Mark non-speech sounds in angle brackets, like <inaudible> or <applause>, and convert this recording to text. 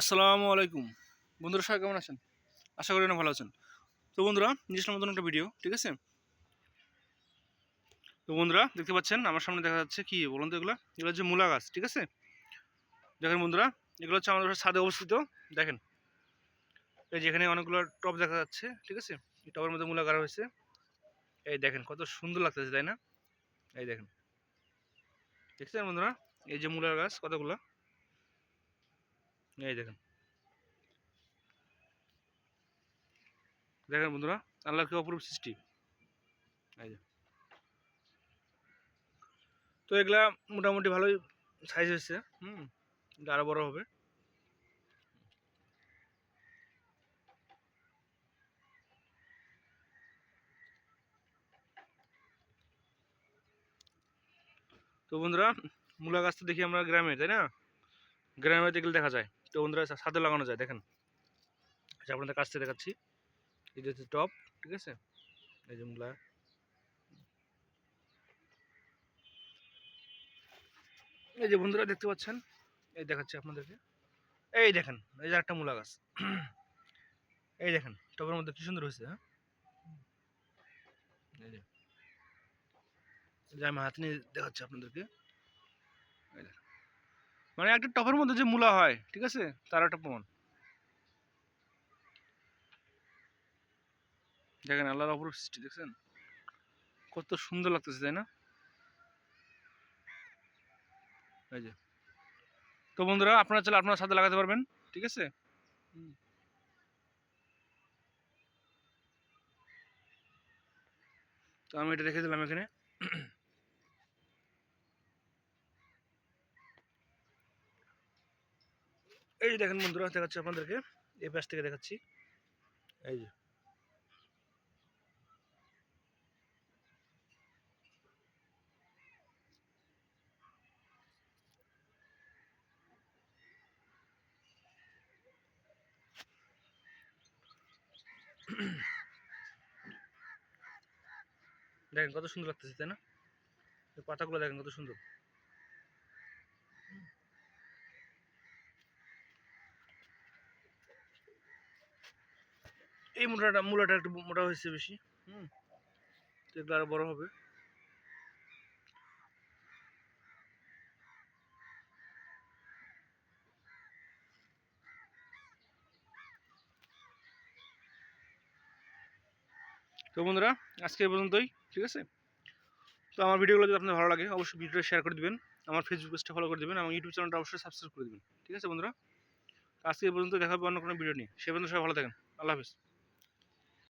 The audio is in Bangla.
আসসালামু আলাইকুম। বন্ধুরা, সবাই কেমন আছেন? আশা করি না ভালো আছেন। তো বন্ধুরা নিজের মতন একটা ভিডিও ঠিক আছে? তো বন্ধুরা, দেখতে পাচ্ছেন, আমার সামনে দেখা যাচ্ছে কি, বলুন তো এগুলো? এগুলো হচ্ছে মূলা গাছ, ঠিক আছে? দেখেন বন্ধুরা, এগুলো হচ্ছে আমাদের ছাদে অবস্থিত, দেখেন। এই যেখানে অনেকগুলো টপ দেখা যাচ্ছে, ঠিক আছে? এই টবের মধ্যে মূলা গাড়া হয়েছে। এই দেখেন, কত সুন্দর লাগতেছে, তাই না? এই দেখেন। দেখছেন বন্ধুরা? এই যে মূলার গাছ, কতগুলো? এই দেখেন। দেখেন বন্ধুরা, আল্লাহর কি অপরূপ সৃষ্টি? এই তো এগুলা মোটামুটি ভালোই সাইজ হয়েছে, হুম? এটা আরও বড় হবে। তো বন্ধুরা, মূলা গাছ তো দেখি আমরা গ্রামে তাই না? গ্রামে দেখলে দেখা যায়। তো বন্ধুরা, সা- ছাদে লাগানো যায়, দেখেন। আচ্ছা আপনাদের কাছ থেকে দেখাচ্ছি। এই যে টপ, ঠিক আছে? এই যে মূলা। এই যে বন্ধুরা, দেখতে পাচ্ছেন? এই দেখাচ্ছি আপনাদেরকে। এই দেখেন, এই যে একটা মূলা গাছ। <clears throat> এই দেখেন টবের মধ্যে কি সুন্দর হয়েছে হ্যাঁ? এই যে আমি হাতে নিয়ে দেখাচ্ছি আপনাদেরকে। এই দেখেন। মানে একটা টপের মধ্যে যে মূলা হয় ঠিক আছে? তার একটা প্রমাণ। দেখেন আল্লাহর অপরূপ সৃষ্টি দেখছেন? কত সুন্দর লাগতেছে তাই না? এই যে। তো বন্ধুরা আপনারা চাইলে আপনার সাথে লাগাতে পারবেন ঠিক আছে? তো আমি এটা রেখে দিলাম এখানে। এই দেখেন বন্ধুরা দেখাচ্ছি আপনাদেরকে। এই পাশ থেকে দেখাচ্ছি। এই যে। দেখেন কত সুন্দর লাগতেছে তাই না? পাতাগুলো দেখেন কত সুন্দর। এই মোটাটা মূলাটা একটু মোটা হয়েছে বেশি। হুম। এগুলো আরও বড় হবে। তো বন্ধুরা আজকে এই পর্যন্তই ঠিক আছে? তো আমার ভিডিওগুলো যদি আপনার ভালো লাগে অবশ্যই ভিডিওটা শেয়ার করে দিবেন। আমার ফেসবুক পেজটা ফলো করে দেবেন এবং ইউটিউব চ্যানেলটা অবশ্যই সাবস্ক্রাইব করে দেবেন। ঠিক আছে বন্ধুরা? আজকে এই পর্যন্ত দেখা হবে অন্য কোনো ভিডিও নিয়ে। সে পর্যন্ত সবাই ভালো থাকেন। আল্লাহ হাফিজ।